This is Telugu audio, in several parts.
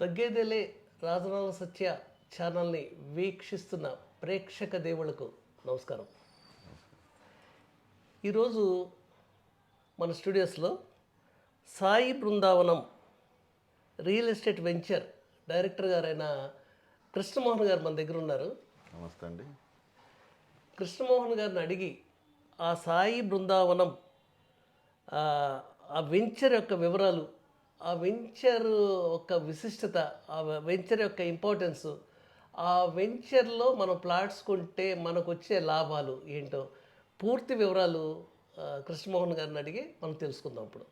తగ్గేదేలే రాజనాల సత్య ఛానల్ని వీక్షిస్తున్న ప్రేక్షక దేవులకు నమస్కారం. ఈరోజు మన స్టూడియోస్లో Sai Brindavanam real estate venture director గారైన కృష్ణమోహన్ గారు మన దగ్గర ఉన్నారు. నమస్తే అండి. కృష్ణమోహన్ గారిని అడిగి ఆ సాయి బృందావనం ఆ ఆ వెంచర్ యొక్క వివరాలు ఆ వెంచర్ యొక్క విశిష్టత ఆ వెంచర్ యొక్క ఇంపార్టెన్స్ ఆ వెంచర్లో మనం ప్లాట్స్ కొంటే మనకు వచ్చే లాభాలు ఏంటో పూర్తి వివరాలు కృష్ణమోహన్ గారిని అడిగి మనం తెలుసుకుందాం ఇప్పుడు.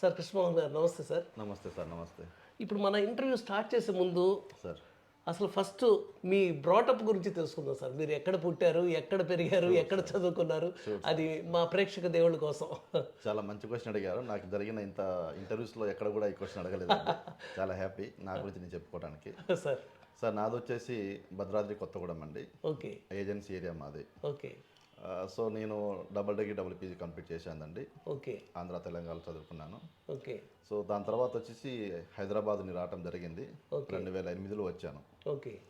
సార్ కృష్ణమోహన్ గారు నమస్తే సార్. నమస్తే సార్ నమస్తే. ఇప్పుడు మన ఇంటర్వ్యూ స్టార్ట్ చేసే ముందు సార్. అసలు ఫస్ట్ మీ బ్రాటప్ గురించి తెలుసుకుందాం సార్. మీరు ఎక్కడ పుట్టారు ఎక్కడ పెరిగారు ఎక్కడ చదువుకున్నారు అది మా ప్రేక్షక దేవుళ్ళ కోసం. చాలా మంచి క్వశ్చన్ అడిగారు. నాకు జరిగిన ఇంత ఇంటర్వ్యూస్లో ఎక్కడ కూడా ఈ క్వశ్చన్ అడగలేదు చాలా హ్యాపీ నా గురించి నేను చెప్పుకోవడానికి సార్. సార్ నాది వచ్చేసి భద్రాద్రి కొత్తగూడెం అండి. ఓకే. ఏజెన్సీ ఏరియా మాది. ఓకే. సో నేను double degree double PG complete చేశానండి. ఓకే. ఆంధ్ర తెలంగాణ చదువుకున్నాను. ఓకే. సో దాని తర్వాత వచ్చేసి హైదరాబాద్ని రావటం జరిగింది. రెండు వేల ఎనిమిదిలో వచ్చాను. ఓకే.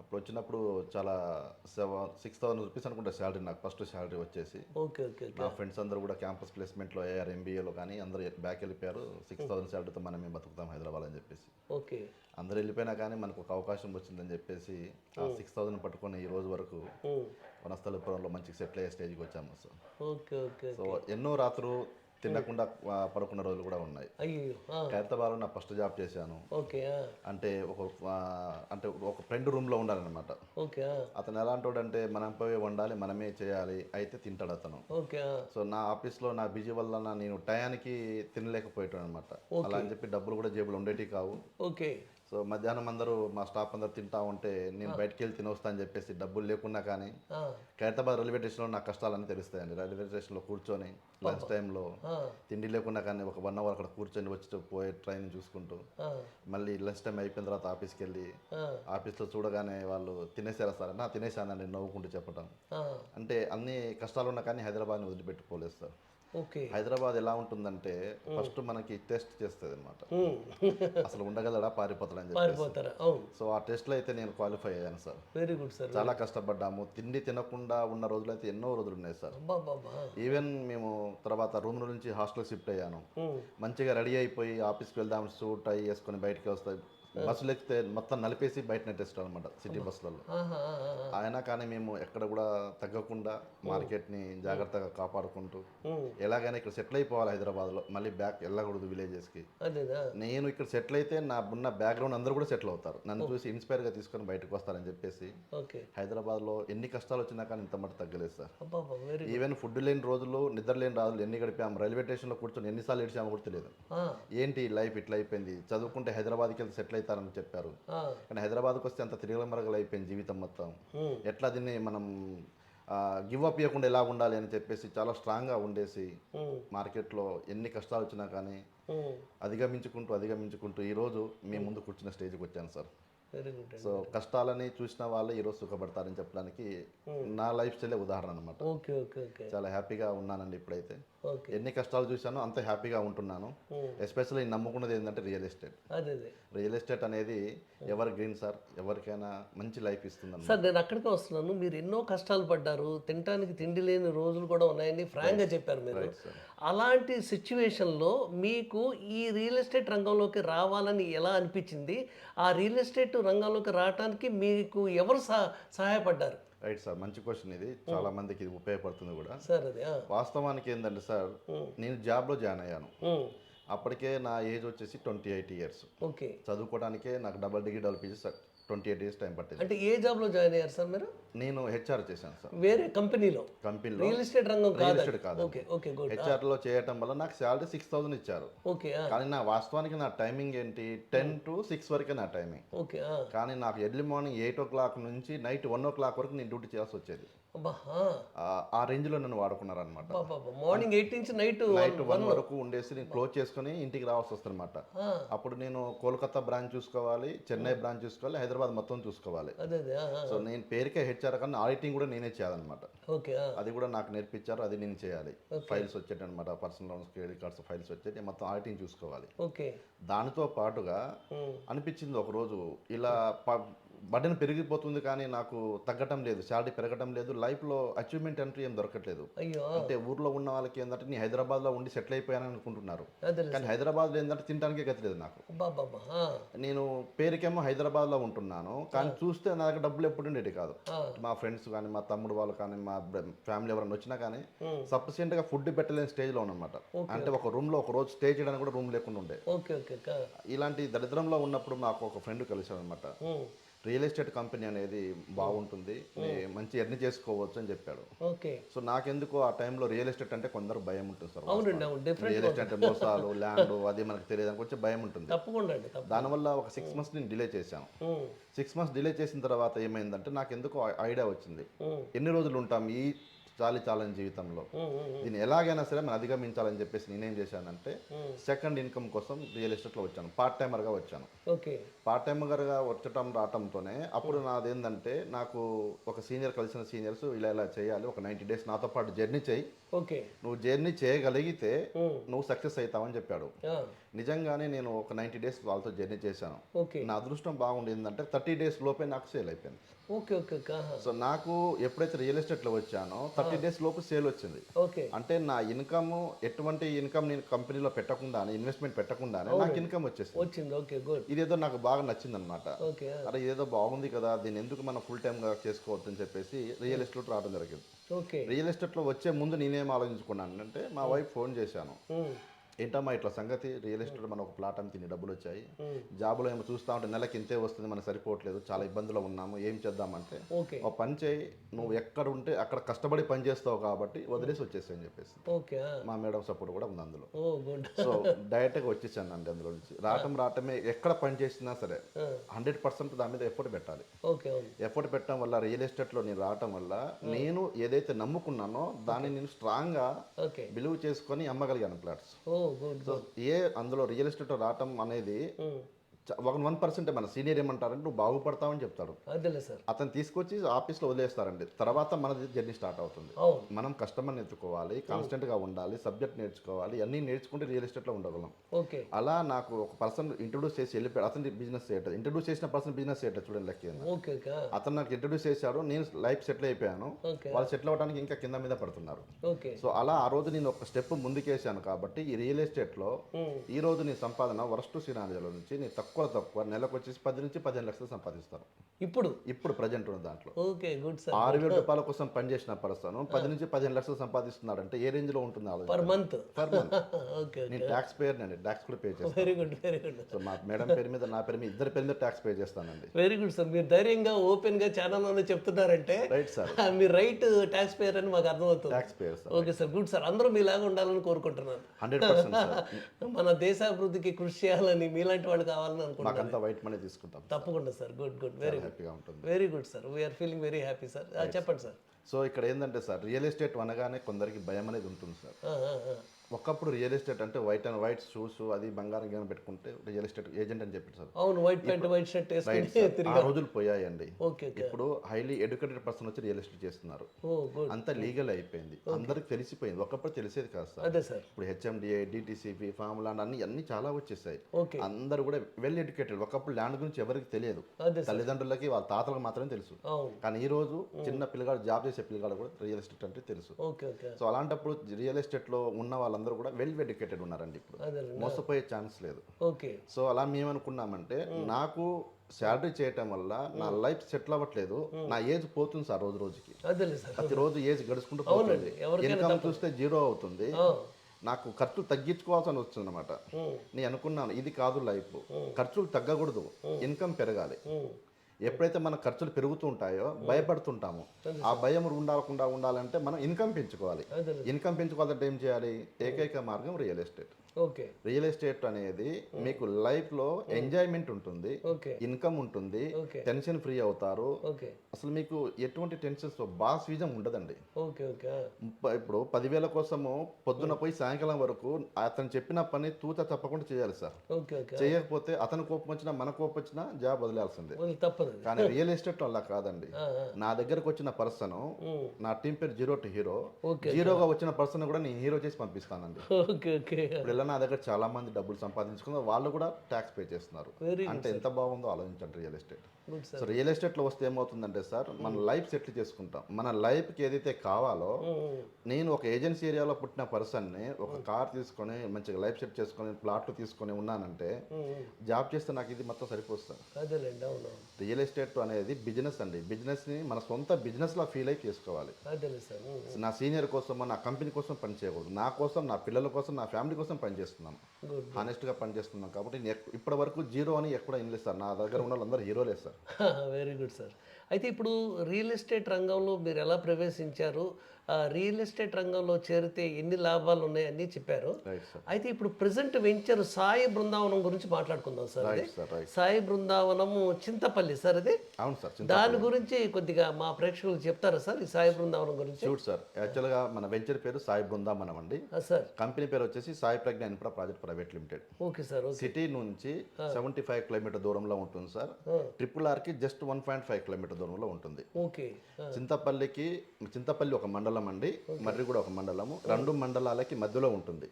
అప్పుడు వచ్చినప్పుడు చాలా సెవెన్ సిక్స్ థౌసండ్ రూపీస్ అనుకుంటా శాలరీ నాకు ఫస్ట్ శాలరీ వచ్చేసి. ఓకే ఓకే నా ఫ్రెండ్స్ అందరూ కూడా క్యాంపస్ ప్లేస్మెంట్లో అయ్యారు ఎంబీఏలో కానీ అందరూ బ్యాక్ వెళ్ళిపోయారు. సిక్స్ థౌసండ్ శాలరీతో మనం మేము బతుకుతాం హైదరాబాద్ అని చెప్పేసి. ఓకే. అందరూ వెళ్ళిపోయినా కానీ మనకు ఒక అవకాశం వచ్చిందని చెప్పేసి ఆ సిక్స్ థౌసండ్ పట్టుకొని ఈ రోజు వరకు. వనస్థలపురంలో మంచి సెటిల్ అయ్యే స్టేజ్కి వచ్చాము సో. ఓకే ఓకే సో ఎన్నో రాత్రులు తినకుండా పడుకున్న రోజులు కూడా ఉన్నాయి. ఖైరతాబాద్లో నా ఫస్ట్ జాబ్ చేశాను. ఓకే అంటే ఒక అంటే ఒక ఫ్రెండ్ రూమ్లో ఉండాలన్నమాట. ఓకే అతను ఎలాంటి అంటే మనం పోయి వండాలి మనమే చేయాలి అయితే తింటాడు అతను. ఓకే సో నా ఆఫీస్లో నా బిజీ వల్ల నేను టయానికి తినలేకపోయాను అనమాట అలా అని చెప్పి డబ్బులు కూడా జేబులు ఉండేటివి కావు. ఓకే. సో మధ్యాహ్నం అందరూ మా స్టాఫ్ అందరూ తింటా ఉంటే నేను బయటికి వెళ్ళి తినొస్తా అని చెప్పేసి డబ్బులు లేకున్నా కానీ ఖైరతాబాద్ రైల్వే స్టేషన్లో నా కష్టాలన్నీ తెలుస్తాయండి. రైల్వే స్టేషన్లో కూర్చొని లంచ్ టైంలో తిండి లేకున్నా కానీ ఒక వన్ అవర్ అక్కడ కూర్చొని వచ్చి పోయే ట్రైన్ చూసుకుంటూ మళ్ళీ లంచ్ టైం అయిపోయిన తర్వాత ఆఫీస్కి వెళ్ళి ఆఫీస్లో చూడగానే వాళ్ళు తినేసారా సార్? నా తినేసానండి నవ్వుకుంటూ చెప్పడం అంటే అన్ని కష్టాలు ఉన్నా కానీ హైదరాబాద్ని వదిలిపెట్టుకోలేదు సార్. హైదరాబాద్ ఎలా ఉంటుందంటే ఫస్ట్ మనకి టెస్ట్ చేస్తుంది అనమాట. అసలు ఉండగలడా పారిపోతాడా అని చెప్పి సో ఆ టెస్ట్లో అయితే నేను క్వాలిఫై అయ్యాను సార్. వెరీ గుడ్ సార్ చాలా కష్టపడ్డాము. తిండి తినకుండా ఉన్న రోజులైతే ఎన్నో రోజులు ఉన్నాయి సార్. ఈవెన్ మేము తర్వాత రూమ్ నుంచి హాస్టల్ షిఫ్ట్ అయ్యాను. మంచిగా రెడీ అయిపోయి ఆఫీస్కి వెళ్దాం సూట్ అయ్యి వేసుకొని బయటికి వస్తాయి. బస్సులు ఎక్కితే మొత్తం నలిపేసి బయట నెట్టేస్తాడు అనమాట సిటీ బస్సులలో. అయినా కానీ మేము ఎక్కడ కూడా తగ్గకుండా మార్కెట్ని జాగ్రత్తగా కాపాడుకుంటూ ఎలాగైనా ఇక్కడ సెటిల్ అయిపోవాలి హైదరాబాద్లో. మళ్ళీ బ్యాక్ వెళ్ళకూడదు విలేజెస్కి అదేనా నేను ఇక్కడ సెటిల్ అయితే నా ఉన్న బ్యాక్గ్రౌండ్ అందరూ కూడా సెటిల్ అవుతారు. నన్ను చూసి ఇన్స్పైర్గా తీసుకొని బయటకు వస్తారని చెప్పేసి హైదరాబాద్లో ఎన్ని కష్టాలు వచ్చినా కానీ ఇంత మటు తగ్గలేదు సార్. ఈవెన్ ఫుడ్ లేని రోజులు నిద్ర లేని రోజులు ఎన్ని గడిపాము రైల్వే స్టేషన్లో కూర్చొని ఎన్నిసార్లు ఏడ్చామో కూడా తెలియదు. ఏంటి లైఫ్ ఇట్లా అయిపోయింది? చదువుకుంటే హైదరాబాద్కి వెళ్తే సెటిల్ అవుతారని చెప్పారు. కానీ హైదరాబాద్కి వస్తే అంత తిరగమరగలు అయిపోయింది జీవితం మొత్తం. ఎట్లా దీన్ని మనం గివ్ అప్ ఇవ్వకుండా ఎలా ఉండాలి అని చెప్పేసి చాలా స్ట్రాంగ్గా ఉండేసి మార్కెట్లో ఎన్ని కష్టాలు వచ్చినా కానీ అధిగమించుకుంటూ అధిగమించుకుంటూ ఈరోజు మీ ముందు కూర్చున్న స్టేజ్కి వచ్చాను సార్. సో కష్టాలని చూసిన వాళ్ళే ఈరోజు సుఖపడతారని చెప్పడానికి నా లైఫ్ స్టైలే ఉదాహరణ అనమాట చాలా హ్యాపీగా ఉన్నానండి ఇప్పుడైతే. ఎన్ని కష్టాలు చూశానో అంత హ్యాపీగా ఉంటున్నాను. ఎస్పెషల్లీ నమ్ముకున్నది ఏంటంటే రియల్ ఎస్టేట్ రియల్ ఎస్టేట్ అనేది ఎవర్ గ్రీన్ సార్ ఎవరికైనా మంచి లైఫ్ ఇస్తుంది సార్ నేను అక్కడికే వస్తున్నాను. మీరు ఎన్నో కష్టాలు పడ్డారు. తినడానికి తిండి లేని రోజులు కూడా ఉన్నాయని ఫ్రాంక్గా చెప్పారు మీరు. అలాంటి సిచ్యువేషన్లో మీకు ఈ రియల్ ఎస్టేట్ రంగంలోకి రావాలని ఎలా అనిపించింది? ఆ రియల్ ఎస్టేట్ రంగంలోకి రావడానికి మీకు ఎవరు సహ సహాయపడ్డారు? రైట్ సార్ మంచి క్వశ్చన్ ఇది. చాలా మందికి ఇది ఉపయోగపడుతుంది కూడా. సార్ అది. వాస్తవానికి ఏంటంటే సార్ నేను జాబ్లో జాయిన్ అయ్యాను. అప్పటికే నా ఏజ్ వచ్చేసి ట్వంటీ ఎయిట్ ఇయర్స్. ఓకే. చదువుకోవడానికే నాకు double degree double PG sir. Twenty eight years time పట్టింది అంటే ఏ జాబ్లో జాయిన్ అయ్యారు సార్ మీరు? నేను హెచ్ఆర్ చేశాను సార్. వేరే కంపెనీలో? కంపెనీలో. రియల్ ఎస్టేట్ రంగం రియల్ ఎస్టేట్ కాదు ఓకే ఓకే గుడ్. హెచ్ఆర్లో చేయటం వల్ల నాకు శాలరీ సిక్స్ థౌసండ్ ఇచ్చారు. ఓకే. కానీ నా వాస్తవానికి నా టైమింగ్ ఏంటి? టెన్ టు సిక్స్ వరకే నా టైమింగ్. ఓకే. కానీ నాకు early morning eight o'clock నుంచి నైట్ వన్ ఓ క్లాక్ వరకు నేను డ్యూటీ చేయాల్సి వచ్చేది. ఆ. ఆ రేంజ్లో నన్ను వాడుకున్నారనమాట. మార్నింగ్ ఎయిట్ నుంచి నైట్ నైట్ వన్ వరకు. ఉండేసి నేను క్లోజ్ చేసుకుని ఇంటికి రావాల్సి వస్తుందన్నమాట. అప్పుడు నేను కోల్కతా బ్రాంచ్ చూసుకోవాలి చెన్నై బ్రాంచ్ చూసుకోవాలి హైదరాబాద్ మొత్తం చూసుకోవాలి. సో నేను పేరుకే హెచ్ఆర్ కానీ ఆడిటింగ్ కూడా నేనే చేయాలన్నమాట. అది కూడా నాకు నేర్పించారు అది నేను చేయాలి. Files వచ్చేటన్నమాట personal loans credit cards files వచ్చేటి మొత్తం ఆడిటింగ్ చూసుకోవాలి. ఓకే. దానితో పాటుగా. అనిపించింది ఒకరోజు ఇలా బటన్ పెరిగిపోతుంది కానీ నాకు తగ్గటం లేదు శాలరీ పెరగటం లేదు లైఫ్లో అచీవ్మెంట్ అంటూ ఏం దొరకట్లేదు. అంటే ఊర్లో ఉన్న వాళ్ళకి ఏంటంటే నీ హైదరాబాద్లో ఉండి సెటిల్ అయిపోయానని అనుకుంటున్నారు. కానీ హైదరాబాద్లో ఏంటంటే తినడానికే గతి లేదు నాకు. నేను పేరుకేమో హైదరాబాద్లో ఉంటున్నాను కానీ చూస్తే నా దగ్గర డబ్బులు ఎప్పుడు ఉండేవి కాదు. మా ఫ్రెండ్స్ కానీ మా తమ్ముడు వాళ్ళు కానీ మా ఫ్యామిలీ ఎవరైనా వచ్చినా కానీ సఫిషియెంట్గా ఫుడ్ పెట్టలేని స్టేజ్లో ఉన్నమాట. అంటే ఒక రూమ్లో ఒక రోజు స్టే చేయడానికి కూడా రూమ్ లేకుండా ఉండే. ఇలాంటి దరిద్రంలో ఉన్నప్పుడు మాకు ఒక ఫ్రెండ్ కలిసాడు అనమాట. రియల్ ఎస్టేట్ కంపెనీ అనేది బాగుంటుంది. మంచి ఎర్న్ చేసుకోవచ్చు అని చెప్పాడు. ఓకే. సో నాకెందుకు ఆ టైంలో రియల్ ఎస్టేట్ అంటే కొందరు భయం ఉంటుంది సార్ రియల్ ఎస్టేట్ అంటే మోసాలు ల్యాండ్ అది మనకు తెలియదు అని కొంచెం భయం ఉంటుంది. తప్పకుండా దానివల్ల ఒక సిక్స్ మంత్స్ నేను డిలే చేశాను. సిక్స్ మంత్స్ డిలే చేసిన తర్వాత ఏమైందంటే నాకు ఎందుకు ఐడియా వచ్చింది. ఎన్ని రోజులు ఉంటాం? ఈ చాలి చాలని జీవితంలో. దీన్ని ఎలాగైనా సరే మనం అధిగమించాలని చెప్పేసి నేనేం చేశానంటే సెకండ్ ఇన్కమ్ కోసం రియల్ ఎస్టేట్లో వచ్చాను. పార్ట్ టైమర్గా వచ్చాను. ఓకే. పార్ట్ టైమర్గా వచ్చటం రావటంతోనే అప్పుడు నాది ఏంటంటే నాకు ఒక సీనియర్ కలిసిన సీనియర్స్ ఇలా ఇలా చేయాలి. ఒక నైంటీ డేస్ నాతో పాటు జర్నీ చేయి. ఓకే. నువ్వు జర్నీ చేయగలిగితే. నువ్వు సక్సెస్ అవుతావని చెప్పాడు. నిజంగానే నేను ఒక నైంటీ డేస్ వాళ్ళతో జర్నీ చేశాను. నా అదృష్టం బాగుంది ఏంటంటే థర్టీ డేస్ లోపే నాకు సేల్ అయిపోయింది. Okay okay. సో నాకు ఎప్పుడైతే రియల్ ఎస్టేట్లో వచ్చానో థర్టీ డేస్ లోపు సేల్ వచ్చింది. ఓకే. అంటే నా ఇన్కమ్ ఎటువంటి ఇన్కమ్ నేను కంపెనీలో పెట్టకుండానే ఇన్వెస్ట్మెంట్ పెట్టకుండానే నాకు ఇన్కమ్ వచ్చేసింది. వచ్చింది. Okay good. ఇదేదో నాకు బాగా నచ్చింది అనమాట. అరే ఇదేదో బాగుంది కదా దీన్ని ఎందుకు మనం ఫుల్ టైమ్గా చేసుకోవద్దు అని చెప్పేసి రియల్ ఎస్టేట్ రావడం జరిగింది. ఓకే. రియల్ ఎస్టేట్లో వచ్చే ముందు నేనేం ఆలోచించుకున్నాను అంటే మా వైఫ్ ఫోన్ చేశాను. ఏంటమ్మా ఇట్లా సంగతి? రియల్ ఎస్టేట్ మనం ఒక ప్లాట్ అమ్మి తిని డబ్బులు వచ్చాయి. ఉమ్. జాబులో ఏమో చూస్తా ఉంటే నెలకి ఇంతే వస్తుంది మనకు సరిపోవట్లేదు చాలా ఇబ్బందులు ఉన్నాము ఏం చేద్దామంటే ఒక పని చేయి నువ్వు ఎక్కడ ఉంటే అక్కడ కష్టపడి పని చేస్తావు కాబట్టి వదిలేసి వచ్చేసి అని చెప్పేసి. మా మేడం సపోర్ట్ కూడా ఉంది అందులో. ఓ గుడ్ సో డైరెక్ట్గా వచ్చేసాను అండి అందులో నుంచి. రావటం రావటమే ఎక్కడ పని చేసినా సరే హండ్రెడ్ పర్సెంట్ దాని మీద ఎఫర్ట్ పెట్టాలి. ఎఫర్ట్ పెట్టడం వల్ల రియల్ ఎస్టేట్లో నేను రావటం వల్ల నేను ఏదైతే నమ్ముకున్నానో దాన్ని నేను స్ట్రాంగ్గా బిలీవ్ చేసుకొని అమ్మగలిగాను ప్లాట్స్. ఓ సో ఏ అందులో రియల్ ఎస్టేట్ రావటం అనేది ఒక వన్ పర్సెంట్ మన సీనియర్ ఏమంటారంటే నువ్వు బాగుపడతావని చెప్తాడు. అదేలే సార్. అతను తీసుకొచ్చి ఆఫీస్లో వదిలేస్తారండి. తర్వాత మనది జర్నీ స్టార్ట్ అవుతుంది. మనం కస్టమర్ని ఎత్తుకోవాలి కాన్స్టెంట్గా ఉండాలి సబ్జెక్ట్ నేర్చుకోవాలి అన్నీ నేర్చుకుంటే రియల్ ఎస్టేట్లో ఉండగలం. ఓకే. అలా నాకు ఒక పర్సన్ ఇంట్రొడ్యూస్ చేసి వెళ్ళిపోయాడు అతని బిజినెస్ చేయటం ఇంట్రొడ్యూస్ చేసిన పర్సన్ బిజినెస్ చేయటం చూడండి లెక్క. అతను నాకు ఇంట్రొడ్యూస్ చేశాడు నేను లైఫ్ సెటిల్ అయిపోయాను. వాళ్ళు సెటిల్ అవ్వడానికి ఇంకా కింద మీద పడుతున్నారు. సో అలా ఆ రోజు నేను ఒక స్టెప్ ముందుకేసాను కాబట్టి ఈ రియల్ ఎస్టేట్లో. ఈ రోజు నీ సంపాదన వరస్ట్ సినారియోలో నుంచి నీ తక్కువ తక్కువ నెలకు వచ్చేసి పది నుంచి పదిహేను లక్షలు సంపాదిస్తాను ఇప్పుడు? ఇప్పుడు ప్రజెంట్ ఉన్న దాంట్లో. Okay good sir. ఆరు వేల రూపాయల కోసం పనిచేసిన పర్సన్ పది నుంచి పదిహేను లక్షలు సంపాదిస్తున్నాడంటే ఏ రేంజ్లో ఉంటుంది per month per month okay నేను ట్యాక్స్ పేయర్ అండి ట్యాక్స్ కూడా పే చేస్తాను. Very good very good so మా మేడం పేరు మీద నా పేరు మీద ఇద్దరి పేరు మీద ట్యాక్స్ పే చేస్తానండి. వెరీ గుడ్ సార్ మీరు ధైర్యంగా ఓపెన్గా ఛానల్లోనే చెప్తున్నారంటే రైట్ సార్ మీరు రైట్ ట్యాక్స్ పేయర్ అని మాకు అర్థమవుతుంది. Tax payer sir okay sir good sir అందరూ మీలాగా ఉండాలని కోరుకుంటున్నాను. హండ్రెడ్ మన దేశాభివృద్ధికి కృషి చేయాలని మీలాంటి వాళ్ళు కావాలని అనుకుంటున్నాను వైట్ మనీ తీసుకుంటాం తప్పకుండా సార్. గుడ్ గుడ్ వెరీ హ్యాపీగా ఉంటుంది. Very good sir we're feeling very happy sir చెప్పండి సార్ సో ఇక్కడ ఏంటంటే సార్ రియల్ ఎస్టేట్ అనగానే కొందరికి భయం అనేది ఉంటుంది సార్. ఒకప్పుడు రియల్ ఎస్టేట్ అంటే వైట్ అండ్ వైట్ షూస్ అది బంగారం గిన పెట్టుకుంటే రియల్ ఎస్టేట్ ఏజెంట్ అని చెప్పారు సార్. అవును వైట్ ప్యాంట్ వైట్ షర్ట్ ఆ రోజులు పోయాయండి. ఓకే ఇప్పుడు హైలీ ఎడ్యుకేటెడ్ పర్సన్ వచ్చి రియల్ ఎస్టేట్ చేస్తున్నారు. అంతా లీగల్ అయిపోయింది. అందరికి తెలిసిపోయింది. ఒకప్పుడు తెలిసేది కాదు సార్. అదే సార్. ఇప్పుడు హెచ్ఎండిఏ డిటిసిపి ఫామ్ ల్యాండ్ అన్ని అన్ని చాలా వచ్చేసాయి. ఓకే. అందరూ కూడా వెల్ ఎడ్యుకేటెడ్ ఒకప్పుడు ల్యాండ్ గురించి ఎవరికి తెలియదు. తల్లిదండ్రులకి వాళ్ళ తాతలకు మాత్రమే తెలుసు. కానీ ఈ రోజు చిన్న పిల్లగాడు జాబ్ చేసే పిల్లగాడు కూడా రియల్ ఎస్టేట్ అంటే తెలుసు. Okay okay. సో అలాంటప్పుడు రియల్ ఎస్టేట్లో ఉన్న వాళ్ళందరూ కూడా వెల్ ఎడ్యుకేటెడ్ ఉన్నారండి ఇప్పుడు. మోసపోయే ఛాన్స్ లేదు. ఓకే. సో అలా మేమనుకున్నామంటే నాకు శాలరీ చేయటం వల్ల నా లైఫ్ సెటిల్ అవ్వట్లేదు. నా ఏజ్ పోతుంది సార్ రోజు రోజుకి. ప్రతి రోజు ఏజ్ గడుచుకుంటూ పోతుంది. ఇన్కమ్ చూస్తే జీరో అవుతుంది. నాకు ఖర్చు తగ్గించుకోవాల్సి వస్తుంది అనమాట నేను అనుకున్నాను ఇది కాదు లైఫ్ ఖర్చులు తగ్గకూడదు. ఇన్కమ్ పెరగాలి. ఎప్పుడైతే మన ఖర్చులు పెరుగుతూ ఉంటాయో భయపడుతుంటాము. ఆ భయం ఉండాలకుండా ఉండాలంటే మనం ఇన్కమ్ పెంచుకోవాలి. ఇన్కమ్ పెంచుకోవాలంటే ఏం చేయాలి? ఏకైక మార్గం real estate okay. Real estate అనేది మీకు లైఫ్లో ఎంజాయ్మెంట్ ఉంటుంది ఇన్కమ్ ఉంటుంది టెన్షన్ ఫ్రీ అవుతారు. అసలు మీకు ఎటువంటి టెన్షన్స్ బాస్ వీజం ఉండదండి ఇప్పుడు పదివేల కోసము పొద్దున పోయి సాయంకాలం వరకు అతను చెప్పిన పని తూచ తప్పకుండా చేయాలి సార్. చేయకపోతే అతను కోపం వచ్చినా మన కోపం వచ్చినా జాబ్ వదిలేయాల్సిందే. కానీ రియల్ ఎస్టేట్ అలా కాదండి. నా దగ్గరకు వచ్చిన పర్సన్. నా టీం పేరు జీరో టు హీరో. జీరోగా వచ్చిన పర్సన్ కూడా నేను హీరో చేసి పంపిస్తానండి. ఇప్పుడు ఇలా నా దగ్గర చాలా మంది డబ్బులు సంపాదించుకున్నారు వాళ్ళు కూడా ట్యాక్స్ పే చేస్తున్నారు. అంటే ఎంత బాగుందో ఆలోచించండి రియల్ ఎస్టేట్ సో రియల్ ఎస్టేట్లో వస్తే ఏమవుతుందంటే సార్ మన లైఫ్ సెటిల్ చేసుకుంటాం. మన లైఫ్కి ఏదైతే కావాలో నేను ఒక ఏజెన్సీ ఏరియాలో పుట్టిన పర్సన్ని ఒక కార్ తీసుకొని మంచిగా లైఫ్ సెట్ చేసుకొని ప్లాట్లు తీసుకొని ఉన్నానంటే జాబ్ చేస్తే నాకు ఇది మొత్తం సరిపోతుంది రియల్ ఎస్టేట్ అనేది బిజినెస్ అండి. బిజినెస్ని మన సొంత బిజినెస్లా ఫీల్ అయి చేసుకోవాలి. నా సీనియర్ కోసం నా కంపెనీ కోసం పని చేయకూడదు. నా కోసం నా పిల్లల కోసం నా ఫ్యామిలీ కోసం పని చేస్తున్నాం. గుడ్ హానెస్ట్గా పని చేస్తున్నాం. కాబట్టి ఇప్పటి వరకు జీరో అని ఎక్కడ ఇన్లేదు సార్. నా దగ్గర ఉన్న వాళ్ళందరూ హీరోలే సార్. వెరీ గుడ్ సార్ అయితే ఇప్పుడు రియల్ ఎస్టేట్ రంగంలో మీరు ఎలా ప్రవేశించారు? రియల్ ఎస్టేట్ రంగంలో చేరితే ఎన్ని లాభాలు ఉన్నాయి అన్నీ చెప్పారు. అయితే ఇప్పుడు ప్రజెంట్ వెంచర్ సాయి బృందావనం గురించి మాట్లాడుకుందాం సార్ అది సాయి బృందావనము చింతపల్లి సార్ అది? అవును సార్ దాని గురించి కొద్దిగా మా ప్రేక్షకులకు చెప్తారా సార్ ఈ సాయి బృందావనం గురించి? చూడు సార్ యాక్చువల్గా మన వెంచర్ పేరు సాయి బృందావనం అండి. సార్ కంపెనీ పేరు వచ్చేసి Sai Pragna infra project private limited. Okay sir city నుంచి సెవెంటీ ఫైవ్ కిలోమీటర్ దూరంలో ఉంటుంది సార్ ట్రిపుల్ ఆర్కి just one point five kilometer దూరంలో ఉంటుంది. ఓకే చింతపల్లికి చింతపల్లి ఒక మండలం అండి మర్రిగూడ ఒక మండలము. రెండు మండలాలకి మధ్యలో ఉంటుంది.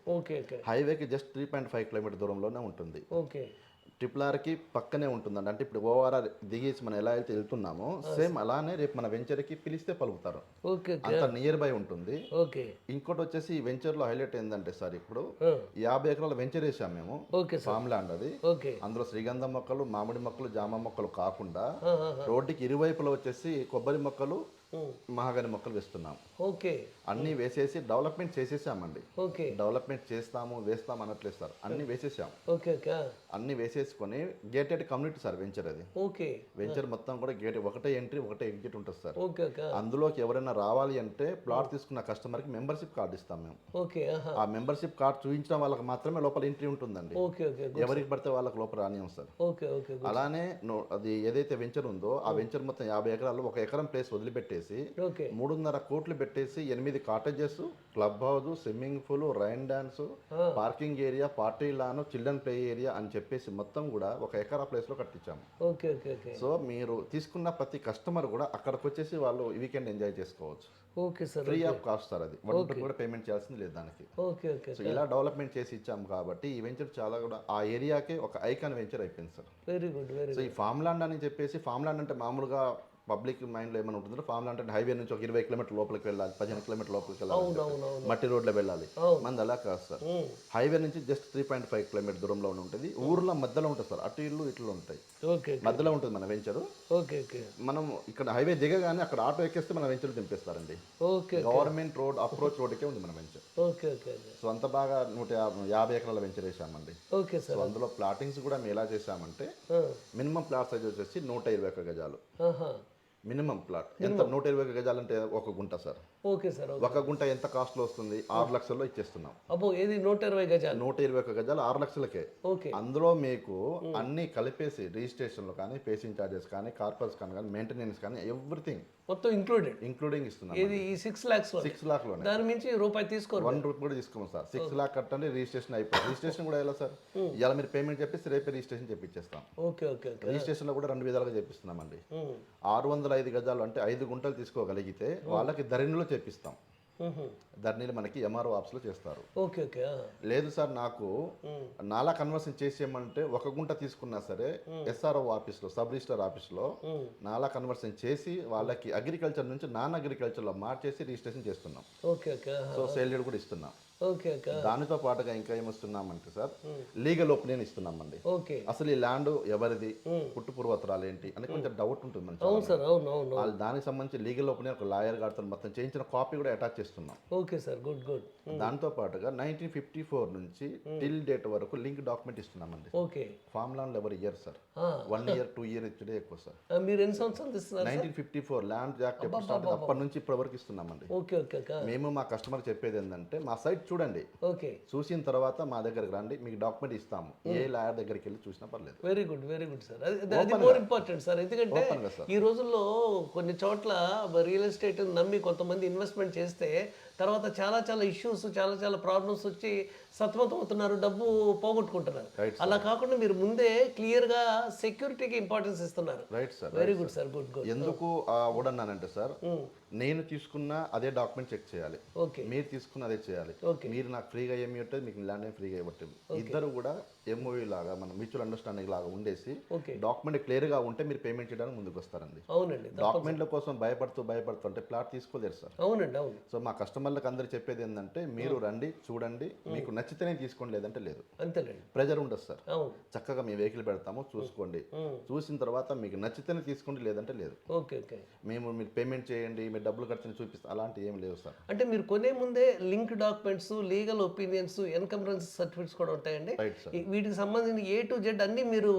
హైవేకి just three point five kilometer దూరంలోనే ఉంటుంది. ఓకే. ట్రిపుల్ ఆర్కి పక్కనే ఉంటుందండి. అంటే ఇప్పుడు ఓఆర్ఆర్ దిగేసి మనం ఎలా అయితే వెళ్తున్నామో సేమ్ అలానే రేపు మన వెంచర్కి పిలిస్తే పలుకుతారు. అంత నియర్ బై ఉంటుంది. ఓకే. ఇంకోటి వచ్చేసి ఈ వెంచర్లో హైలైట్ ఏంటంటే సార్ ఇప్పుడు యాభై ఎకరాల వెంచర్ వేసాం మేము. ఫామ్ ల్యాండ్ అది. ఓకే. అందులో శ్రీగంధం మొక్కలు మామిడి మొక్కలు జామ మొక్కలు కాకుండా. రోడ్డుకి ఇరువైపులో వచ్చేసి కొబ్బరి మొక్కలు. మహాగని మొక్కలు వేస్తున్నాం. ఓకే. అన్నీ వేసేసి డెవలప్మెంట్ చేసేసామండి. ఓకే. డెవలప్మెంట్ చేస్తాము వేస్తాము అనట్లేదు సార్ అన్నీ వేసేసాం. Okay okay. అన్నీ వేసేసుకొని గేటెడ్ కమ్యూనిటీ సార్ వెంచర్ అది. ఓకే. వెంచర్ మొత్తం కూడా గేట్ ఒకటే ఎంట్రీ ఒకటే ఎగ్జిట్ ఉంటుంది సార్. Okay okay. అందులోకి ఎవరైనా రావాలి అంటే ప్లాట్ తీసుకున్న కస్టమర్కి మెంబర్షిప్ కార్డు ఇస్తాం మేము. ఓకే ఆ మెంబర్షిప్ కార్డు చూపించడం వాళ్ళకి మాత్రమే లోపల ఎంట్రీ ఉంటుందండి. ఓకే ఓకే ఎవరికి పడితే వాళ్ళకి లోపల రానియం సార్. ఓకే ఓకే అలానే అది ఏదైతే వెంచర్ ఉందో ఆ వెంచర్ మొత్తం యాభై ఎకరాలు ఒక ఎకరం ప్లేస్ వదిలిపెట్టేసి ఓకే. మూడున్నర కోట్లు పెట్టేసి ఎనిమిది cottages club house swimming pool rain dance parking area party lawn children play area అని చెప్పేసి మొత్తం కూడా ఒక ఎకరా ప్లేస్లో కట్టించాము. సో మీరు తీసుకున్న ప్రతి కస్టమర్ కూడా అక్కడికి వచ్చేసి వాళ్ళు వీకెండ్ ఎంజాయ్ చేసుకోవచ్చు. Okay sir free of cost sir అది. వన్ రూపీ కూడా పేమెంట్ చేయాల్సింది లేదు దానికి. ఓకే ఓకే సో ఇలా డెవలప్మెంట్ చేసి ఇచ్చాము కాబట్టి ఈ వెంచర్ చాలా కూడా ఆ ఏరియాకే ఒక ఐకాన్ వెంచర్ అయిపోయింది sir. Very good very so ఈ ఫామ్ ల్యాండ్ అని చెప్పేసి ఫామ్ ల్యాండ్ అంటే మామూలుగా పబ్లిక్ మైండ్లో ఏమైనా ఉంటుందో ఫామ్ ల్యాండ్ అంటే హైవే నుంచి ఒక ఇరవై కిలోమీటర్ లోపలికి వెళ్ళాలి పదిహేను కిలోమీటర్ లోపలికి వెళ్ళాలి మట్టి రోడ్లో వెళ్ళాలి. మంది అలా కాదు సార్. హైవే నుంచి just three point five kilometer దూరంలో ఉంటుంది. ఊర్లో మధ్యలో ఉంటుంది సార్. అటు ఇల్లు ఇట్లు ఉంటాయి. ఓకే మధ్యలో ఉంటుంది మన వెంచరు. Okay okay. మనం ఇక్కడ హైవే దిగగానే అక్కడ ఆటో ఎక్కేస్తే మన వెంచర్ దింపేస్తారండి. ఓకే గవర్నమెంట్ రోడ్ అప్రోచ్ రోడ్కే ఉంది మన venture. Okay okay okay. So అంత బాగా నూట యాభై ఎకరాల వెంచర్ వేసామండి. ఓకే సో సార్ అందులో ప్లాటింగ్స్ కూడా మేము ఎలా చేసామంటే మినిమం ప్లాట్ సైజ్ వచ్చేసి నూట ఇరవై ఒక్క గజాలు. Minimum plot. ఎంత? నూట ఇరవై గజాలంటే ఒక గుంట సార్. ఓకే సార్ ఒక గుంట ఎంత కాస్ట్లో వస్తుంది? ఆరు లక్షల్లో ఇచ్చేస్తున్నాం. అబ్బో ఏది? నూట ఇరవై గజాలు? నూట ఇరవై ఒక్క గజాలు ఆరు లక్షలకే. ఓకే. అందులో మీకు అన్ని కలిపేసి రిజిస్ట్రేషన్లో కానీ పేసింగ్ ఛార్జెస్ కానీ కార్పస్ కానీ కానీ మెయింటెనెన్స్ కానీ ఎవ్రీథింగ్. మొత్తం ఇంక్లూడెడ్? ఇంక్లూడింగ్ ఇస్తున్నాం ఇది ఈ సిక్స్ ల్యాక్స్ సిక్స్ లాక్లోనే దాని మించి రూపాయి తీసుకోరు వన్ రూపీ కూడా తీసుకోము సార్. సిక్స్ లాక్ కట్టండి రిజిస్ట్రేషన్ అయిపోయింది. రిజిస్ట్రేషన్ కూడా ఎలా సార్? ఇలా మీరు పేమెంట్ చెప్పేసి రేపే రిజిస్ట్రేషన్ చేపించేస్తాం ఓకే ఓకే ఓకే. రిజిస్ట్రేషన్లో కూడా రెండు విధాలుగా చేపిస్తున్నామండి. ఉమ్, ఆరు వందల ఐదు గజాలు అంటే ఐదు గుంటలు తీసుకోగలిగితే వాళ్ళకి ధరణిలో చేపిస్తాం. ధరణిలు మనకి ఎంఆర్ఓ ఆఫీస్లో చేస్తారు. ఓకే ఓకే లేదు సార్ నాకు నాలా కన్వర్షన్ చేసేయమంటే ఒక గుంట తీసుకున్నా సరే ఎస్ఆర్ఓ ఆఫీస్లో సబ్ రిజిస్టర్ ఆఫీస్లో. నాలా కన్వర్షన్ చేసి వాళ్ళకి అగ్రికల్చర్ నుంచి నాన్ అగ్రికల్చర్లో మార్చేసి రిజిస్ట్రేషన్ చేస్తున్నాం. Okay okay. సో సేల్ కూడా ఇస్తున్నాం. దానితో పాటుగా ఇంకా ఏమిస్తున్నామంటే సార్ లీగల్ ఒపీనియన్ ఇస్తున్నామండి. ఓకే. అసలు ఈ ల్యాండ్ ఎవరిది పుట్టు పూర్వత్రాలు ఏంటి అని కొంచెం డౌట్ ఉంటుంది వాళ్ళు దానికి సంబంధించి లీగల్ ఒపీనియన్ ఒక లాయర్ గారితో మొత్తం చేయించిన కాపీ కూడా అటాచ్ చేస్తున్నాం. Okay sir good good. దాంతో పాటుగా నైన్టీన్ ఫిఫ్టీ ఫోర్ నుంచి టిల్ డేట్ వరకు లింక్ డాక్యుమెంట్ ఇస్తున్నామండి. ఓకే. ఫామ్ ల్యాండ్ ఎవరి year sir. One year two year ఇచ్చుడే ఎక్కువ సార్. మీరు ఎన్ని సంవత్సరాలు ఇస్తున్నారు nineteen fifty four land act అప్పటి నుంచి ఇప్పటి వరకు ఇస్తున్నామండి. Okay okay okay. మేము మా కస్టమర్ చెప్పేది ఏంటంటే మా సైట్ చూడండి. ఓకే. చూసిన తర్వాత మా దగ్గరికి రండి మీకు డాక్యుమెంట్ ఇస్తాము. ఏ లాయర్ దగ్గరికి వెళ్ళి చూసినా పర్లేదు. Very good very good sir అది మోర్ ఇంపార్టెంట్ సార్ ఎందుకంటే. ఈ రోజుల్లో కొన్ని చోట్ల రియల్ ఎస్టేట్ నమ్మి కొంతమంది ఇన్వెస్ట్మెంట్ చేస్తే తర్వాత చాలా చాలా ఇష్యూస్ చాలా చాలా ప్రాబ్లమ్స్ వచ్చి సతమతం అవుతున్నారు డబ్బు పోగొట్టుకుంటున్నారు. అలా కాకుండా మీరు ముందే క్లియర్గా సెక్యూరిటీకి ఇంపార్టెన్స్ ఇస్తున్నారు. Right sir very good sir good good ఎందుకు ఆ ఊడన్నానంటే సార్ నేను తీసుకున్న అదే డాక్యుమెంట్ చెక్ చేయాలి. ఓకే. మీరు తీసుకున్న అదే చేయాలి. Okay. మీరు నాకు ఫ్రీగా ఏమి ఉంటుంది మీకు ల్యాండ్ ఏమి ఫ్రీగా ఇవ్వట్లేదు. ఇద్దరు కూడా ఎంఓఈ లాగా మన మ్యూచువల్ అండర్స్టాండింగ్ లాగా ఉండేసి ఓకే. డాక్యుమెంట్ క్లియర్గా ఉంటే మీరు పేమెంట్ చేయడానికి ముందుకు వస్తారండి. అవునండి డాక్యుమెంట్ల కోసం భయపడుతూ భయపడుతూ అంటే ప్లాట్ తీసుకోలేరు సార్ అవునండి అవును. సో మా కస్టమర్లకు అందరు చెప్పేది ఏంటంటే మీరు రండి చూడండి మీకు నచ్చితేనే తీసుకోండి లేదంటే లేదు. అంతేనండి ప్రెజర్ ఉండదు సార్. చక్కగా మీ వెహికల్ పెడతాము చూసుకోండి. చూసిన తర్వాత మీకు నచ్చితేనే తీసుకోండి లేదంటే లేదు. Okay okay. మేము మీరు పేమెంట్ చేయండి మీరు డబ్బులు కడితే చూపిస్తాం. అలాంటి ఏం లేవు సార్. అంటే మీరు కొనే ముందే link documents legal opinions encumbrance certificates కూడా ఉంటాయండి. వీటికి సంబంధించిన ఏ టు జెడ్ అన్ని మీరు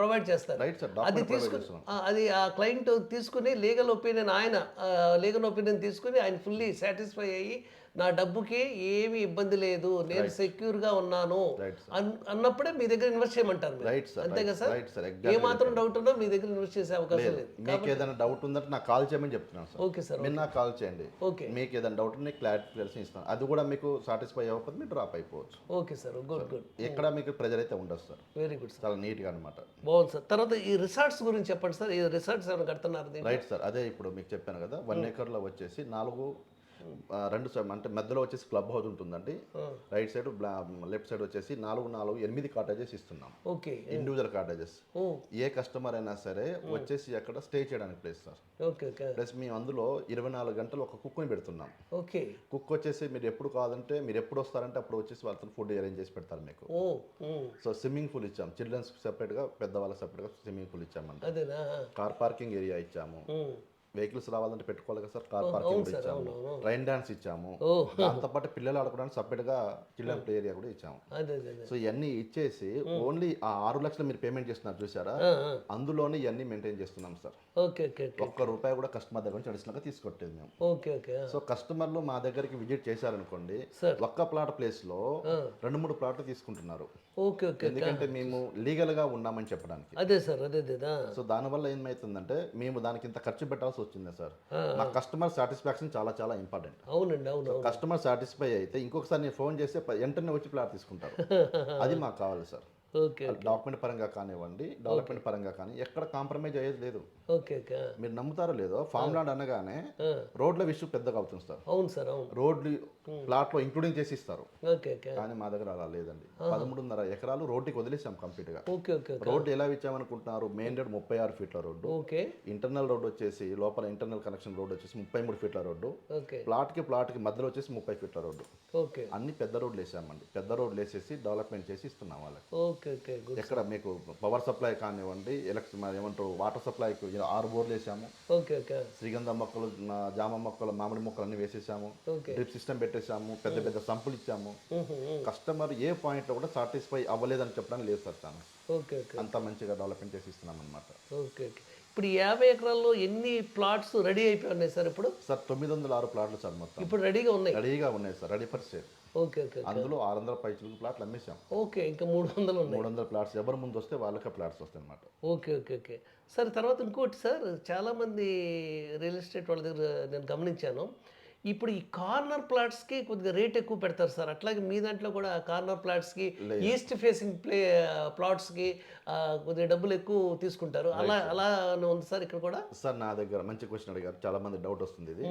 ప్రొవైడ్ చేస్తారు. రైట్ సార్ అది తీసుకుని అది ఆ క్లయింట్ తీసుకుని లీగల్ ఒపీనియన్ ఆయన లీగల్ ఒపీనియన్ తీసుకుని ఆయన ఫుల్లీ సాటిస్ఫై అయ్యి నా డబ్బుకి ఏమీ ఇబ్బంది లేదు నేను సెక్యూర్గా ఉన్నాను అన్నప్పుడే మీ దగ్గర ఇన్వెస్ట్ చేయమంటారు అంతే కదా సార్? ఏ మాత్రం డౌట్ ఉన్నా మీ దగ్గర ఇన్వెస్ట్ చేసే అవకాశం లేదు. మీకు ఏదైనా డౌట్ ఉందంటే నాకు కాల్ చేయమని చెప్తున్నాను సార్ ఓకే సార్ మీరు నాకు కాల్ చేయండి. ఓకే. మీకు ఏదైనా డౌట్ ఉంటే క్లారిటీ క్లియర్స్ ఇస్తాను. అది కూడా మీకు సాటిస్ఫై అవ్వకపోతే మీరు డ్రాప్ అయిపోవచ్చు. ఓకే సార్ గుడ్ గుడ్ ఎక్కడ మీకు ప్రెజర్ అయితే ఉండదు సార్ వెరీ గుడ్ సార్ చాలా నీట్గా అనమాట బాగుంది సార్ తర్వాత ఈ రిసార్ట్స్ గురించి చెప్పండి సార్ ఈ రిసార్ట్స్ ఏమైనా కడుతున్నారు? రైట్ సార్ అదే ఇప్పుడు మీకు చెప్పాను కదా వన్ ఏకర్లో వచ్చేసి నాలుగు రెండు సైడ్ అంటే మధ్యలో వచ్చేసి క్లబ్ హౌస్ ఉంటుందండి. రైట్ సైడ్ లెఫ్ట్ సైడ్ వచ్చేసి నాలుగు నాలుగు ఎనిమిది కాటేజెస్ ఇస్తున్నాం. ఓకే. ఇండివిజువల్ కాటేజెస్ ఏ కస్టమర్ అయినా సరే వచ్చేసి అక్కడ స్టే చేయడానికి ప్లేస్ సార్ ప్లస్ మేము అందులో ఇరవై నాలుగు గంటలు ఒక కుక్ని పెడుతున్నాం. ఓకే. కుక్ వచ్చేసి మీరు ఎప్పుడు కావాలంటే మీరు ఎప్పుడు వస్తారంటే అప్పుడు వచ్చేసి వాళ్ళతో ఫుడ్ అరేంజ్ చేసి పెడతారు మీకు. సో స్విమ్మింగ్ పూల్ ఇచ్చాం. చిల్డ్రన్స్ సెపరేట్గా పెద్దవాళ్ళకి సెపరేట్గా స్విమ్మింగ్ పూల్ ఇచ్చామండి. అదేనా? కార్ పార్కింగ్ ఏరియా ఇచ్చాము. వెహికల్స్ రావాలంటే పెట్టుకోవాలి కదా సార్? కార్ పార్కింగ్ ఇచ్చాము. రైన్ డాన్స్ ఇచ్చాము. దాంతోపాటు పిల్లలు ఆడుకోవడానికి సపరేట్గా చిల్డ్రన్ ప్లే ఏరియా కూడా ఇచ్చాము. సో ఇవన్నీ ఇచ్చేసి ఓన్లీ ఆ ఆరు లక్షలు మీరు పేమెంట్ చేస్తున్నారు చూసారా అందులోనే ఇవన్నీ మెయింటైన్ చేస్తున్నాం సార్. ఒక్క రూపాయి కూడా కస్టమర్ దగ్గర నుంచి అడిషనల్గా తీసుకొట్టేది మేము. సో కస్టమర్లు మా దగ్గరికి విజిట్ చేశారనుకోండి ఒక్క ప్లాట్ ప్లేస్లో రెండు మూడు ప్లాట్లు తీసుకుంటున్నారు. ఓకే ఓకే ఎందుకంటే మేము లీగల్గా ఉన్నామని చెప్పడానికి. అదే సార్ అదే సో దానివల్ల ఏమవుతుందంటే మేము దానికి ఇంత ఖర్చు పెట్టాల్సి వచ్చింది సార్? మా కస్టమర్ సాటిస్ఫాక్షన్ చాలా చాలా ఇంపార్టెంట్ అవునండి అవును కస్టమర్ సాటిస్ఫై అయితే ఇంకొకసారి నేను ఫోన్ చేస్తే వెంటనే వచ్చి ప్లాట్ తీసుకుంటారు. అది మాకు కావాలి సార్. ఓకే డాక్యుమెంట్ పరంగా కానివ్వండి డెవలప్మెంట్ పరంగా కానీ ఎక్కడ కాంప్రమైజ్ అయ్యేది లేదు. ఓకే మీరు నమ్ముతారో లేదో ఫామ్ ల్యాండ్ అనగానే రోడ్ల విషయం పెద్దగా అవుతుంది సార్ అవును సార్ అవును. రోడ్లు ప్లాట్లో ఇంక్లూడింగ్ చేసి ఇస్తారు. Okay okay. కానీ మా దగ్గర అలా లేదండి. పదమూడున్నర ఎకరాలు రోడ్డుకి వదిలేసాం కంప్లీట్గా ఓకే ఓకే ఓకే. రోడ్డు ఎలా ఇచ్చామనుకుంటున్నారు? మెయిన్ రోడ్ ముప్పై ఆరు ఫీట్ల రోడ్డు. ఓకే. ఇంటర్నల్ రోడ్ వచ్చేసి లోపల ఇంటర్నల్ కనెక్షన్ రోడ్ వచ్చేసి ముప్పై మూడు ఫీట్ల రోడ్డు. ఓకే. ప్లాట్కి ప్లాట్కి మధ్యలో వచ్చేసి ముప్పై ఫీట్ల రోడ్డు. ఓకే. అన్ని పెద్ద రోడ్లు వేసామండి. పెద్ద రోడ్లు వేసేసి డెవలప్మెంట్ చేసి ఇస్తున్నాం వాళ్ళకి. Okay okay good. ఎక్కడ మీకు పవర్ సప్లై కానివ్వండి ఎలక్ట్రిక్ ఏమంటారు వాటర్ సప్లైకి ఆరు బోర్లు వేసాము. Okay okay. శ్రీగంధ మొక్కలు జామ మొక్కలు మామిడి మొక్కలు అన్ని వేసేసాము డ్రిప్ సిస్టమ్ పెట్టేసాము పెద్ద పెద్ద సంపులు ఇచ్చాము. కస్టమర్ ఏ పాయింట్లో కూడా సాటిస్ఫై అవ్వలేదని చెప్పడానికి లేదు సార్ తాను. Okay okay. అంత మంచిగా డెవలప్మెంట్ చేసి ఇస్తున్నాం అనమాట ఓకే ఓకే. ఇప్పుడు యాభై ఎకరాల్లో ఎన్ని ప్లాట్స్ రెడీ అయిపోయి ఉన్నాయి సార్ ఇప్పుడు? సార్ తొమ్మిది వందల ఆరు ప్లాట్లు సార్ మొత్తం. ఇప్పుడు రెడీగా ఉన్నాయి. రెడీగా ఉన్నాయి sir ready for sale. Okay okay అందులో ఆరు వందల పైచులకు ప్లాట్లు అమ్మేశాం. ఓకే ఇంకా మూడు వందలు మూడు వందల ప్లాట్స్ ఎవరి ముందు వస్తే వాళ్ళకే ప్లాట్స్ వస్తాయి అనమాట ఓకే ఓకే ఓకే. సార్ తర్వాత ఇంకోటి సార్ చాలామంది రియల్ ఎస్టేట్ వాళ్ళ దగ్గర నేను గమనించాను. ఇప్పుడు ఈ కార్నర్ ప్లాట్స్కి కొద్దిగా రేట్ ఎక్కువ పెడతారు సార్. అట్లాగే మీ దాంట్లో కూడా కార్నర్ ప్లాట్స్కి ఈస్ట్ ఫేసింగ్ ప్లే ప్లాట్స్కి కొద్దిగా డబ్బులు ఎక్కువ తీసుకుంటారు. అలా అలా ఉంది సార్ ఇక్కడ కూడా? సార్ నా దగ్గర మంచి క్వశ్చన్ అడిగారు. చాలా మంది డౌట్ వస్తుంది ఇది.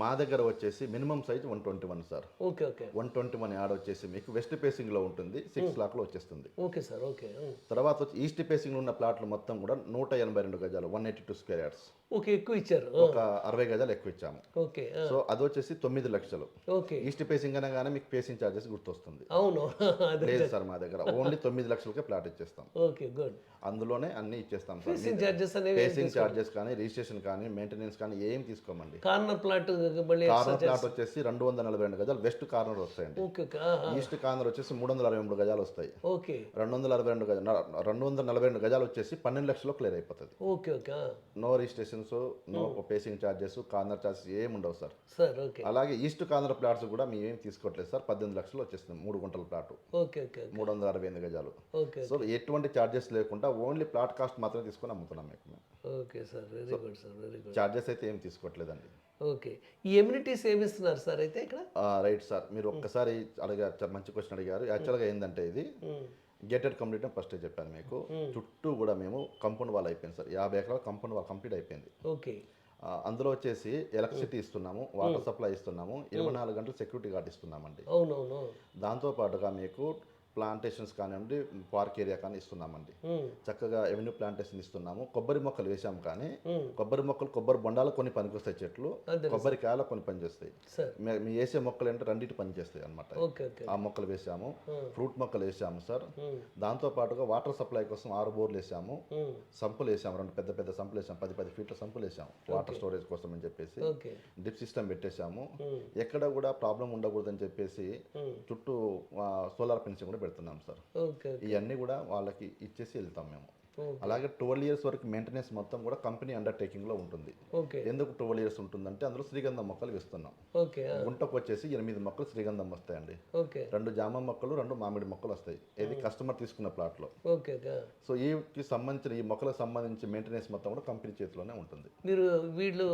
మా దగ్గర వచ్చేసి minimum size one twenty one sir. Okay okay. One twenty one yard వచ్చేసి మీకు వెస్ట్ ఫేసింగ్లో ఉంటుంది. సిక్స్ లాక్లో వచ్చేస్తుంది. Okay sir okay. తర్వాత వచ్చి ఈస్ట్ ఫేసింగ్లో ఉన్న ప్లాట్లు మొత్తం కూడా నూట ఎనభై రెండు గజాలు one eighty two square yards. Okay ఎక్కువ ఇచ్చారు. ఒక అరవై గజాలు ఎక్కువ ఇచ్చాము. ఓకే సో అది వచ్చేసి తొమ్మిది లక్షలు. ఓకే. ఈస్ట్ ఫేసింగ్ అనగానే మీకు ఫేసింగ్ ఛార్జెస్ గుర్తొస్తుంది. అవును. అదే లేదు సార్ మా దగ్గర. ఓన్లీ తొమ్మిది లక్షలకే ప్లాట్ ఇచ్చేస్తాం. Okay good. అందులోనే అన్ని ఇచ్చేస్తాం సార్. ఫేసింగ్ చార్జెస్ అనేవి ఫేసింగ్ ఛార్జెస్ కానీ రిజిస్ట్రేషన్ కానీ మెయింటెనెన్స్ కానీ ఏం తీసుకోమండి? కార్నర్ ప్లాట్ మళ్ళీ కార్నర్ ప్లాట్ వచ్చేసి రెండు వందల నలభై రెండు గజాలు వెస్ట్ కార్నర్ వస్తాయండి. ఓకే ఈస్ట్ కార్నర్ వచ్చేసి మూడు వందల అరవై మూడు గజాలు వస్తాయి. ఓకే. రెండు వందల అరవై రెండు గజాలు రెండు వందల నలభై రెండు గజాలు వచ్చేసి పన్నెండు లక్షల్లో క్లియర్ అయిపోతుంది. Okay okay no registrations no facing charges corner charges ఏమి ఉండవు సార్ సార్ ఓకే. అలాగే ఈస్ట్ కాంధ్ర ప్లాట్స్ కూడా మేమేం తీసుకోవట్లేదు సార్. పద్దెనిమిది లక్షలు వచ్చేస్తుంది మూడు గుంటల ప్లాట్. ఓకే ఓకే మూడు వందల అరవై ఎనిమిది గజాలు. ఓకే సో ఎటువంటి ఛార్జెస్ లేకుండా ఓన్లీ ప్లాట్ కాస్ట్ మాత్రమే తీసుకొని అమ్ముతున్నాం మీకు మేము. Okay sir very good sir very good. Charges అయితే ఏం తీసుకోవట్లేదండి. ఓకే. ఈ ఎమ్యూనిటీస్ ఏమి ఇస్తున్నారు సార్ అయితే ఇక్కడ? Right sir. మీరు ఒక్కసారి అడిగారు మంచి క్వశ్చన్ అడిగారు. యాక్చువల్గా ఏంటంటే ఇది గేటెడ్ కమ్యూనిటీ ఫస్ట్ చెప్పాను మీకు. చుట్టూ కూడా మేము కంపౌండ్ వాల్ అయిపోయింది సార్. యాభై ఎకరాల కంపౌండ్ వాల్ కంప్లీట్ అయిపోయింది. ఓకే. అందులో వచ్చేసి ఎలక్ట్రిసిటీ ఇస్తున్నాము వాటర్ సప్లై ఇస్తున్నాము ఇరవై నాలుగు గంటలు సెక్యూరిటీ గార్డ్ ఇస్తున్నామండి. అవునవును దాంతో పాటుగా మీకు ప్లాంటేషన్స్ కానివ్వండి పార్క్ ఏరియా కానీ ఇస్తున్నామండి. చక్కగా ఎవెన్యూ ప్లాంటేషన్ ఇస్తున్నాము. కొబ్బరి మొక్కలు వేసాము కానీ. కొబ్బరి మొక్కలు కొబ్బరి బొండాలు కొన్ని పనికొస్తాయి చెట్లు కొబ్బరికాయలు కొన్ని పనిచేస్తాయి. మే- వేసే మొక్కలు అంటే రెండింటి పనిచేస్తాయి అనమాట ఆ మొక్కలు వేసాము. ఫ్రూట్ మొక్కలు వేసాము సార్. దాంతో పాటుగా వాటర్ సప్లై కోసం ఆరు బోర్లు వేసాము. సంపులు వేసాము రెండు పెద్ద పెద్ద సంపులు వేసాము పది పది ఫీట్ల సంపులు వేసాము వాటర్ స్టోరేజ్ కోసం అని చెప్పేసి. డ్రిప్ సిస్టమ్ పెట్టేశాము. ఎక్కడ కూడా ప్రాబ్లం ఉండకూడదని చెప్పేసి. చుట్టూ సోలార్ ఫెన్సింగ్ కూడా పెడుతున్నాం సార్ ఇవన్నీ కూడా వాళ్ళకి ఇచ్చేసి వెళ్తాం మేము. అలాగే ట్వెల్వ్ ఇయర్స్ వరకు మెయింటెనెన్స్ మొత్తం కూడా కంపెనీ అండర్టేకింగ్లో ఉంటుంది. ఓకే. ఎందుకు ట్వెల్వ్ ఇయర్స్ ఉంటుందంటే అందులో శ్రీగంధం మొక్కలు ఆ, గుంటకు వచ్చేసి ఎనిమిది మొక్కలు శ్రీగంధం వస్తాయండి. ఓకే. రెండు జామ మొక్కలు రెండు మామిడి మొక్కలు వస్తాయి. ఇది కస్టమర్ తీసుకున్న ఓకే ఆ. సో ఈకి సంబంధించిన ఈ మొక్కలకు సంబంధించి మెయింటెనెన్స్ మొత్తం కూడా కంపెనీ చేతిలోనే ఉంటుంది. మీరు వీళ్ళు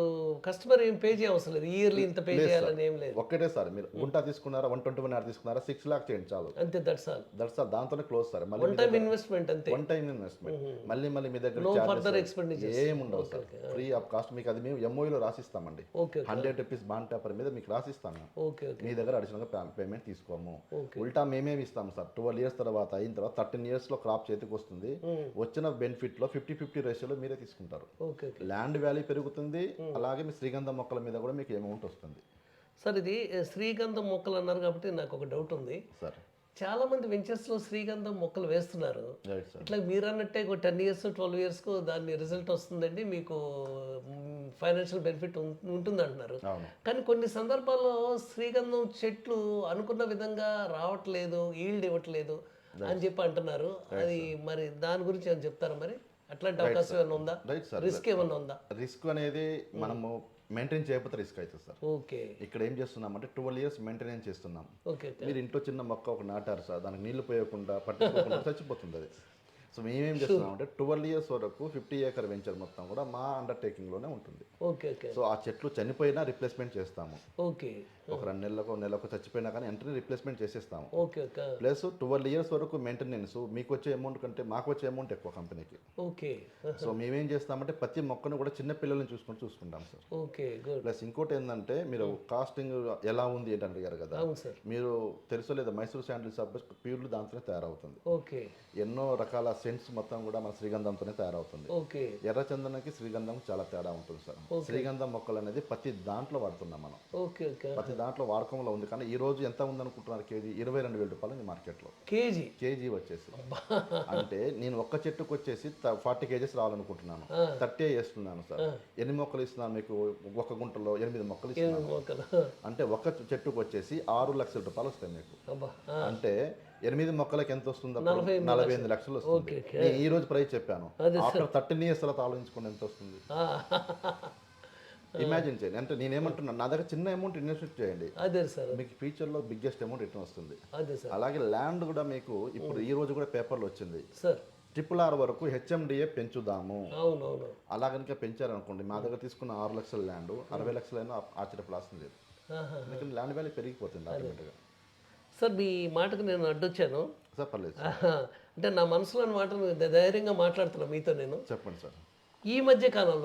కస్టమర్ ఏం పే చేయవసరం లేదు. ఇయర్లీ ఇంత పే చేయాలని ఏం లేదు. ఒక్కటే సార్. మీరు గుంట తీసుకున్నారా వన్ ట్వంటీ వన్ ఆర్ తీసుకున్నారా సిక్స్ లాక్ చేయండి చాలు. అంతే దట్స్ ఆల్. That's all. దాంతోనే క్లోజ్ సార్. మళ్ళీ వన్ టైం ఇన్వెస్ట్మెంట్ అంతే. One time investment. మళ్ళీ మళ్ళీ మీ దగ్గర. ఏం ఉండవు సార్. ఫ్రీ ఆఫ్ కాస్ట్ మీకు అది మేము ఎంఓఈలో రాసిస్తామండి. హండ్రెడ్ రూపీస్ బాండ్ పేపర్ మీద మీకు రాసిస్తాం మేము ఓకే ఓకే మీ దగ్గర అడిషనల్గా పేమెంట్ తీసుకోము. ఉల్టా మేమేమి ఇస్తాం సార్? ట్వెల్వ్ ఇయర్స్ తర్వాత అయిన తర్వాత థర్టీన్ ఇయర్స్లో క్రాప్ చేతికి వస్తుంది. వచ్చిన బెనిఫిట్లో ఫిఫ్టీ ఫిఫ్టీ రేషియోలో మీరే తీసుకుంటారు. ఓకే ఓకే ల్యాండ్ వాల్యూ పెరుగుతుంది. అలాగే మీ శ్రీగంధం మొక్కల మీద కూడా మీకు అమౌంట్ వస్తుంది. సార్ ఇది ఏ, శ్రీగంధం మొక్కలు అన్నారు కాబట్టి నాకు ఒక డౌట్ ఉంది. సార్. చాలా మంది వెంచర్స్లో శ్రీగంధం మొక్కలు వేస్తున్నారు. ఇట్లా మీరు అన్నట్టే ఒక టెన్ ఇయర్స్ ట్వెల్వ్ ఇయర్స్కు దాని రిజల్ట్ వస్తుందండి మీకు ఫైనాన్షియల్ బెనిఫిట్ ఉంటుంది అంటున్నారు కానీ కొన్ని సందర్భాల్లో శ్రీగంధం చెట్లు అనుకున్న విధంగా రావట్లేదు ఈల్డ్ ఇవ్వట్లేదు అని చెప్పి అంటున్నారు. అది మరి దాని గురించి ఏమైనా చెప్తారా మరి? అట్లాంటి అవకాశం ఏమైనా ఉందా? రిస్క్ ఏమైనా ఉందా? రిస్క్ అనేది మనము మెయింటైన్ చేయకపోతే రిస్క్ అవుతుంది సార్. ఓకే. ఇక్కడ ఏం చేస్తున్నామంటే ట్వెల్వ్ ఇయర్స్ మెయింటెనెన్స్ చేస్తున్నాం. ఓకే మీరు ఇంట్లో చిన్న మొక్క ఒక నాటారు సార్ దానికి నీళ్ళు పోయకుండా పట్టుకోకుండా చచ్చిపోతుంది అది సో మేమేం చేస్తున్నామంటే ట్వెల్వ్ ఇయర్స్ వరకు ఫిఫ్టీ ఏకర్ వెంచర్ మొత్తం కూడా మా అండర్టేకింగ్లోనే ఉంటుంది. Okay okay. సో ఆ చెట్లు చనిపోయినా రిప్లేస్మెంట్ చేస్తాము. ఓకే. ఒక రెండు నెలలకు నెలకు చచ్చిపోయినా కానీ వెంటనే రిప్లేస్మెంట్ చేసేస్తాము. Okay okay. Plus twelve years వరకు మెయింటెనెన్స్ మీకు వచ్చే అమౌంట్ కంటే మాకు వచ్చే అమౌంట్ ఎక్కువ కంపెనీకి ఓకే. సో మేమేం చేస్తామంటే ప్రతి మొక్కను కూడా చిన్న పిల్లల్ని చూసుకొని చూసుకుంటాం సార్. ఓకే ప్లస్ ఇంకోటి ఏంటంటే మీరు కాస్టింగ్ ఎలా ఉంది ఏంటి అడిగారు కదా. మీరు తెలుసో లేదా మైసూర్ శాండిల్ సబ్బు ప్యూర్లు దాంతోనే తయారవుతుంది. ఓకే. ఎన్నో రకాల సెంట్స్ మొత్తం కూడా మన శ్రీగంధంతోనే తయారవుతుంది. ఓకే. ఎర్ర చందనకి శ్రీగంధం చాలా తేడా ఉంటుంది సార్. శ్రీగంధం మొక్కలు అనేది ప్రతి దాంట్లో వాడుతున్నాం మనం. Okay okay. ప్రతి దాంట్లో వాడకంలో ఉంది. కానీ ఈ రోజు ఎంత ఉందనుకుంటున్నారు కేజీ ఇరవై రెండు వేల రూపాయలు మార్కెట్లో. కేజీ? కేజీ వచ్చేసి. అంటే నేను ఒక్క చెట్టుకు వచ్చేసి ఫార్టీ కేజీస్ రావాలనుకుంటున్నాను. థర్టీ వేస్తున్నాను సార్. ఎన్ని మొక్కలు ఇస్తున్నాను మీకు? ఒక గుంటలో ఎనిమిది మొక్కలు ఇస్తున్నాను. అంటే ఒక చెట్టుకు వచ్చేసి ఆరు లక్షల రూపాయలు వస్తాయి మీకు. అంటే ఎనిమిది మొక్కలకి ఎంత వస్తుంది? నలభై ఎనిమిది లక్షలు. వస్తుంది. నేను ఈ రోజు ప్రైస్ చెప్పాను. ఆఫ్టర్ థర్టీన్ ఇయర్స్ తర్వాత ఆలోచించుకోండి ఎంత వస్తుంది. ఇమాజిన్ చేయండి. అంటే నేను ఏమంటున్నాను నా దగ్గర చిన్న అమౌంట్ ఇన్వెస్ట్ చేయండి. అదే సార్. మీకు ఫ్యూచర్లో బిగ్గెస్ట్ అమౌంట్ రిటర్న్ వస్తుంది. అదే సార్. అలాగే ల్యాండ్ కూడా మీకు ఇప్పుడు ఈ రోజు కూడా పేపర్లో వచ్చింది. సార్. ట్రిపుల్ ఆర్ వరకు హెచ్ఎండిఏ పెంచుదాము. అలా కనుక పెంచారనుకోండి మా దగ్గర తీసుకున్న ఆరు లక్షల ల్యాండ్ అరవై లక్షలైనా ఆశ్చర్యపడాల్సిన లేదు. ఎందుకంటే ల్యాండ్ వాల్యూ పెరిగిపోతుంది ఆటోమేటిక్గా. సార్ మీ మాటకు నేను అడ్డొచ్చాను. సార్ పర్లేదు ఆహా. అంటే నా మనసులోని మాటను ధైర్యంగా మాట్లాడుతున్నా మీతో నేను. చెప్పండి సార్. ఈ మధ్య కాలంలో